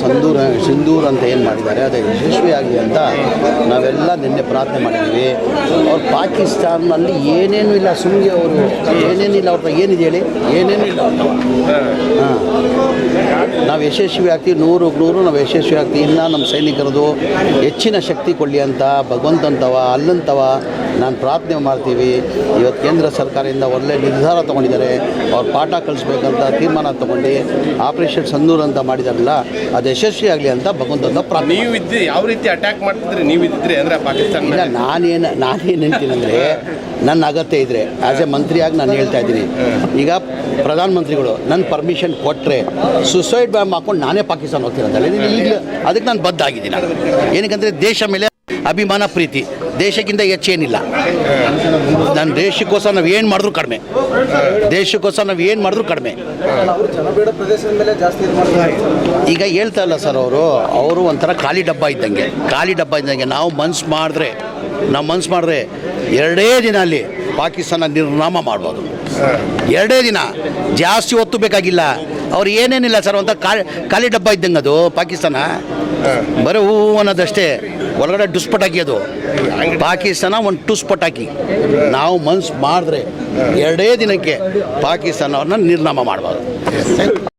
ಸಂದೂರ, ಸಿಂಧೂರ್ ಅಂತ ಏನು ಮಾಡಿದ್ದಾರೆ, ಅದು ಯಶಸ್ವಿಯಾಗಲಿ ಅಂತ ನಾವೆಲ್ಲ ನಿನ್ನೆ ಪ್ರಾರ್ಥನೆ ಮಾಡಿದ್ದೀವಿ. ಅವ್ರು ಪಾಕಿಸ್ತಾನಲ್ಲಿ ಏನೇನು ಇಲ್ಲ, ಸುಮ್ಗೆ ಅವರು ಏನೇನಿಲ್ಲ ಅವ್ರ ಏನಿದೆ ಹೇಳಿ? ಏನೇನು ಇಲ್ಲ. ಹಾಂ. ನಾವು ಯಶಸ್ವಿ ಆಗ್ತೀವಿ, ನೂರು ನೂರು ನಾವು ಯಶಸ್ವಿ ಆಗ್ತೀವಿ ಇನ್ನು ನಮ್ಮ ಸೈನಿಕರದು ಹೆಚ್ಚಿನ ಶಕ್ತಿ ಕೊಡಲಿ ಅಂತ ಭಗವಂತಂತವ ಅಲ್ಲಂತವ ನಾನು ಪ್ರಾರ್ಥನೆ ಮಾಡ್ತೀವಿ. ಇವತ್ತು ಕೇಂದ್ರ ಸರ್ಕಾರದಿಂದ ಒಳ್ಳೆ ನಿರ್ಧಾರ ತೊಗೊಂಡಿದ್ದಾರೆ. ಅವ್ರು ಪಾಠ ಕಲಿಸ್ಬೇಕಂತ ತೀರ್ಮಾನ ತೊಗೊಂಡು ಆಪರೇಷನ್ ಸಂದೂರ್ ಅಂತ ಮಾಡಿದಾರಲ್ಲ ಅದು ಯಶಸ್ವಿ ಆಗಲಿ ಅಂತ ಭಗವಂತನ ಪ್ರಾರ್ಥನೆ ನೀವು ಇದ್ದೀರಿ ಯಾವ ರೀತಿ ಅಟ್ಯಾಕ್ ಮಾಡ್ತಿದ್ರಿ ನೀವು ಇದ್ದಿದ್ರಿ ಅಂದರೆ ಪಾಕಿಸ್ತಾನ ಇಲ್ಲ ನಾನು ನಾನೇನು ಹೇಳ್ತೀನಿ ಅಂದರೆ ನನ್ನ ಅಗತ್ಯ ಇದ್ದರೆ ಆ್ಯಸ್ ಎ ಮಂತ್ರಿಯಾಗಿ ನಾನು ಹೇಳ್ತಾ ಇದ್ದೀನಿ. ಈಗ ಪ್ರಧಾನಮಂತ್ರಿಗಳು ನನ್ನ ಪರ್ಮಿಷನ್ ಕೊಟ್ಟರೆ ಸುಸೈಡ್ ಬ್ಯಾಮ್ ಹಾಕೊಂಡು ನಾನೇ ಪಾಕಿಸ್ತಾನ ಹೋಗ್ತಿರೋದಲ್ಲ ಈಗ ಅದಕ್ಕೆ ನಾನು ಬದ್ಧ ಆಗಿದ್ದೀನಿ. ಏನಕ್ಕಂದರೆ ದೇಶ ಮೇಲೆ ಅಭಿಮಾನ ಪ್ರೀತಿ. ದೇಶಕ್ಕಿಂತ ಹೆಚ್ಚೇನಿಲ್ಲ. ನನ್ನ ದೇಶಕ್ಕೋಸ್ಕರ ನಾವು ಏನು ಮಾಡಿದ್ರು ಕಡಿಮೆ. ದೇಶಕ್ಕೋಸ್ಕರ ನಾವು ಏನು ಮಾಡಿದ್ರು ಕಡಿಮೆ. ಈಗ ಹೇಳ್ತಾ ಇಲ್ಲ ಸರ್ ಅವರು. ಅವರು ಒಂಥರ ಖಾಲಿ ಡಬ್ಬ ಇದ್ದಂಗೆ. ಖಾಲಿ ಡಬ್ಬ ಇದ್ದಂಗೆ. ನಾವು ಮನ್ಸು ಮಾಡಿದ್ರೆ, ನಾವು ಮನ್ಸು ಮಾಡಿದ್ರೆ ಎರಡೇ ದಿನ ಅಲ್ಲಿ ಪಾಕಿಸ್ತಾನ ನಿರ್ನಾಮ ಮಾಡ್ಬೋದು. ಎರಡೇ ದಿನ. ಜಾಸ್ತಿ ಹೊತ್ತು ಬೇಕಾಗಿಲ್ಲ. ಅವ್ರು ಏನೇನಿಲ್ಲ ಸರ್ ಒಂಥರ ಖಾಲಿ ಖಾಲಿ ಡಬ್ಬ ಇದ್ದಂಗೆ ಅದು ಪಾಕಿಸ್ತಾನ. ಬರೀ ಹೂವು ಅನ್ನೋದಷ್ಟೇ ಒಳಗಡೆ ಡುಸ್ಪಟ್ ಹಾಕಿ ಅದು. ಪಾಕಿಸ್ತಾನ ಒಂದು ಟುಸ್ ಹಾಕಿ ನಾವು ಮನ್ಸು ಮಾಡಿದ್ರೆ ಎರಡೇ ದಿನಕ್ಕೆ ಪಾಕಿಸ್ತಾನವ್ರನ್ನ ನಿರ್ನಾಮ ಮಾಡ್ಬೋದು.